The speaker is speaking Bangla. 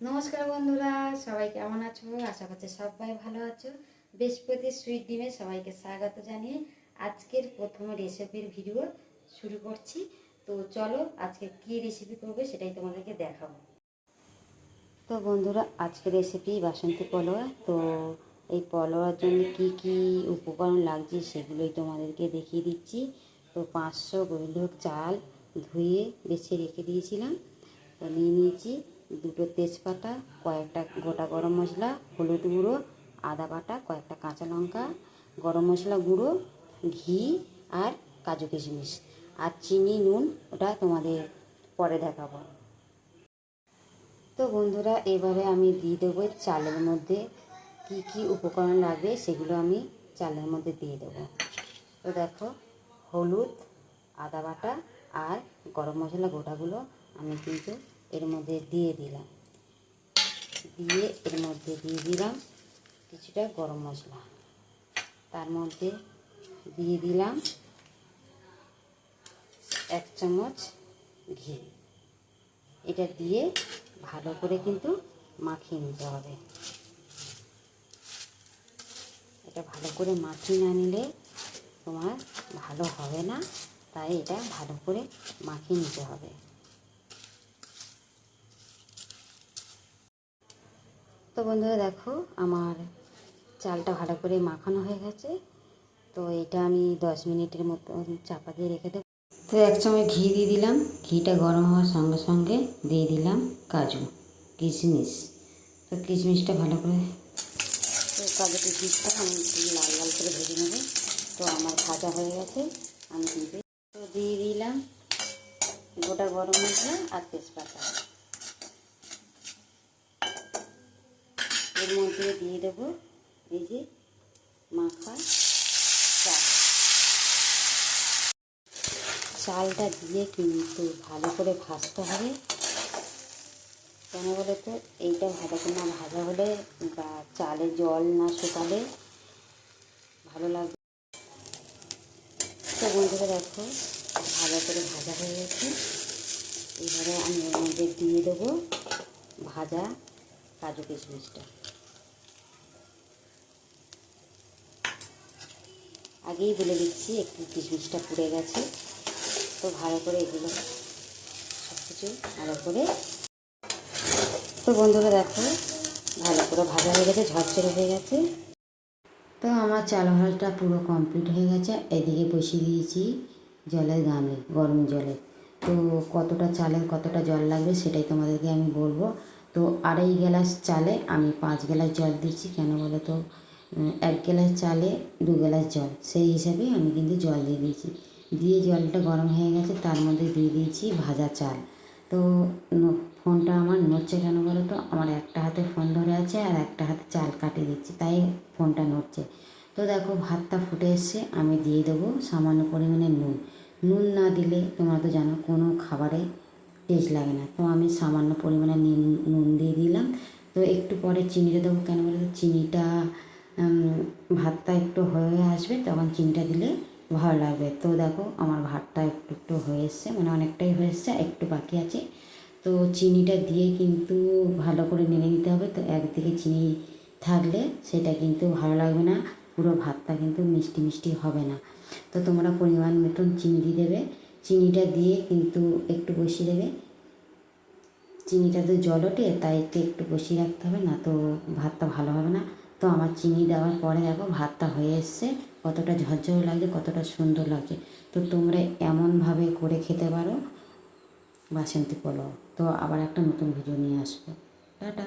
নমস্কার বন্ধুরা, সবাই কেমন আছো? আশা করছি সবাই ভালো আছো। বৃহস্পতি সুইট ডিমে সবাইকে স্বাগত জানিয়ে আজকের প্রথম রেসিপির ভিডিও শুরু করছি। তো চলো আজকে কী রেসিপি করবে সেটাই তোমাদেরকে দেখাবো। তো বন্ধুরা, আজকের রেসিপি বাসন্তী পলোয়া। তো এই পলোয়ার জন্য কি কি উপকরণ লাগছে সেগুলোই তোমাদেরকে দেখিয়ে দিচ্ছি। তো পাঁচশো গোবিন্দভোগ চাল ধুয়ে বেছে রেখে দিয়েছিলাম। তো নিয়ে নিয়েছি দুটো তেজপাতা, কয়েকটা গোটা গরম মশলা, হলুদ গুঁড়ো, আদা বাটা, কয়েকটা কাঁচা লঙ্কা, গরম মশলা গুঁড়ো, ঘি আর কাজু কিশমিশ আর চিনি, নুন, ওটা তোমাদের পরে দেখাবো। তো বন্ধুরা, এবারে আমি দিয়ে দেবো চালের মধ্যে কি কি উপকরণ লাগবে সেগুলো আমি চালের মধ্যে দিয়ে দেবো। তো দেখো, হলুদ, আদা বাটা আর গরম মশলা গোটাগুলো আমি কিন্তু এর মধ্যে দিয়ে দিলাম। দিয়ে এর মধ্যে দিয়ে দিলাম কিছুটা গরম মশলা। তার মধ্যে দিয়ে দিলাম এক চামচ ঘি। এটা দিয়ে ভালো করে কিন্তু মাখিয়ে নিতে হবে। এটা ভালো করে মাখিয়ে না নিলে তোমার ভালো হবে না। তাই এটা ভালো করে মাখিয়ে নিতে হবে। তো বন্ধুরা দেখো, আমার চালটা ভালো করে মাখানো হয়ে গেছে। তো এটা আমি দশ মিনিটের মতো চাপা দিয়ে রেখে দেবো। তো এক সময় ঘি দিয়ে দিলাম। ঘিটা গরম হওয়ার সঙ্গে সঙ্গে দিয়ে দিলাম কাজু, কিশমিশ। তো কিশমিশটা ভালো করে তো কাজু কিশমিশটা আমি লাল লাল করে ভেজে নেব। তো আমার ভাজা হয়ে গেছে, আমি কিন্তু তো দিয়ে দিলাম। গোটা গরম মশলা আর তেজপাতা। এর মধ্যে দিয়ে দেবো এই যে মাখা চাল। চালটা দিয়ে কিন্তু ভালো করে ভাজতে হবে। কেন বলে তো এইটা ভালো করে না ভাজা হলে বা চালে জল না শুকালে ভালো লাগবে। তো বন্ধুরা দেখো, ভালো করে ভাজা হয়ে গেছে। এবারে আমি এর মধ্যে দিয়ে দেবো ভাজা কাজু কিশমিশটা। আগেই বলে দিচ্ছি, একটু কিশমিশটা পুড়ে গেছে। তো ভালো করে এগুলো সব কিছু ভালো করে তো বন্ধুরা দেখো, ভালো করে ভাজা হয়ে গেছে, ঝরঝরে হয়ে গেছে। তো আমার চাল ভালটা পুরো কমপ্লিট হয়ে গেছে। এদিকে বসিয়ে দিয়েছি জলের গামে গরম জলে। তো কতটা চালের কতটা জল লাগবে সেটাই তোমাদেরকে আমি বলব। তো আড়াই গ্লাস চালে আমি পাঁচ গ্লাস জল দিচ্ছি কেন বলো তো? এক গ্লাস চালে দু গ্লাস জল। সেই হিসাবে আমি কিন্তু জল দিয়ে দিয়েছি। দিয়ে জলটা গরম হয়ে গেছে, তার মধ্যে দিয়ে দিয়েছি ভাজা চাল। তো ফোনটা আমার নড়ছে কেন বলো তো? আমার একটা হাতে ফোন ধরে আছে আর একটা হাতে চাল কাটে দিচ্ছি, তাই ফোনটা নড়ছে। তো দেখো ভাতটা ফুটে এসছে, আমি দিয়ে দেবো সামান্য পরিমাণে নুন। নুন না দিলে তোমরা তো জানো কোনো খাবারে টেস্ট লাগে না। তো আমি সামান্য পরিমাণে নুন দিয়ে দিলাম। তো একটু পরে চিনিটা দেবো কেন বলো তো? চিনিটা ভাতটা একটু হয়ে আসবে, তখন চিনিটা দিলে ভালো লাগবে। তো দেখো, আমার ভাতটা একটু একটু হয়ে এসছে মানে অনেকটাই হয়ে এসছে একটু বাকি আছে। তো চিনিটা দিয়ে কিন্তু ভালো করে নেড়ে নিতে হবে। তো একদিকে চিনি থাকলে সেটা কিন্তু ভালো লাগবে না, পুরো ভাতটা কিন্তু মিষ্টি মিষ্টি হবে না। তো তোমরা পরিমাণ মতন চিনি দিয়ে দেবে। চিনিটা দিয়ে কিন্তু একটু বসিয়ে দেবে। চিনিটা তো জল ওঠে, তাই একটু বসিয়ে রাখতে হবে, না তো ভাতটা ভালো হবে না। তো আমার চিনি দেওয়ার পরে দেখো ভাতটা হয়ে এসছে। কতটা ঝরঝরে লাগে কতটা সুন্দর লাগে তো তোমরা এমনভাবে করে খেতে পারো। বাসন্তী পোলাও। তো আবার একটা নতুন ভিডিও নিয়ে আসব। টাটা।